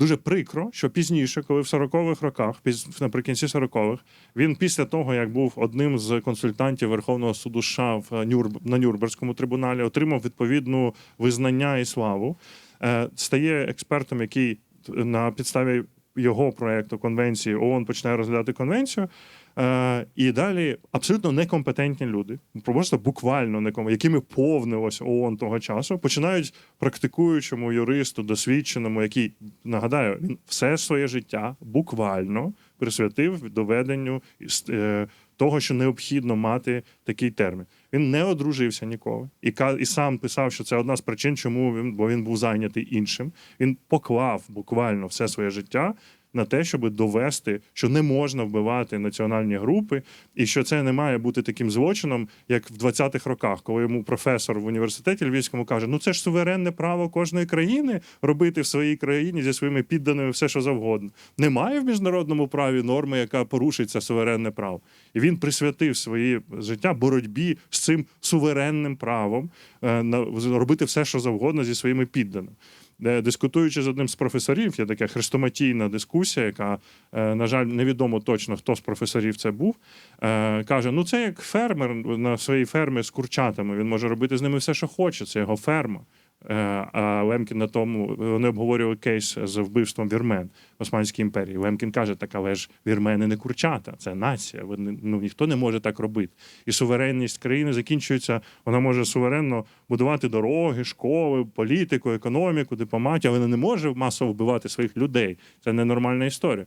Дуже прикро, що пізніше, коли в 40-х роках, наприкінці 40-х, він після того, як був одним з консультантів Верховного суду США в Нюрб... на Нюрнберзькому трибуналі, отримав відповідну визнання і славу, е, стає експертом, який на підставі його проекту конвенції ООН починає розглядати конвенцію. Е, і далі абсолютно некомпетентні люди, просто буквально некомпетентні, якими повнилось ООН того часу, починають практикуючому юристу, досвідченому, який нагадаю, він все своє життя буквально присвятив доведенню е, того, що необхідно мати такий термін. Він не одружився ніколи і і сам писав, що це одна з причин, чому він, бо він був зайнятий іншим. Він поклав буквально все своє життя на те, щоб довести, що не можна вбивати національні групи, і що це не має бути таким злочином, як в 20-х роках, коли йому професор в університеті львівському каже: ну це ж суверенне право кожної країни робити в своїй країні зі своїми підданими все, що завгодно. Немає в міжнародному праві норми, яка порушить це суверенне право. І він присвятив своє життя боротьбі з цим суверенним правом е, на робити все, що завгодно зі своїми підданими. Де, дискутуючи з одним з професорів, є така хрестоматійна дискусія, яка, е, на жаль, невідомо точно, хто з професорів це був. Е, Каже: ну це як фермер на своїй фермі з курчатами. Він може робити з ними все, що хоче. Це його ферма. Е, А Лемкін на тому вони обговорювали кейс з вбивством вірмен в Османській імперії. Лемкін каже: так, але ж вірмени не курчата, це нація. Вони ну ніхто не може так робити. І суверенність країни закінчується. Вона може суверенно будувати дороги, школи, політику, економіку, дипломатію, але не може масово вбивати своїх людей. Це ненормальна історія.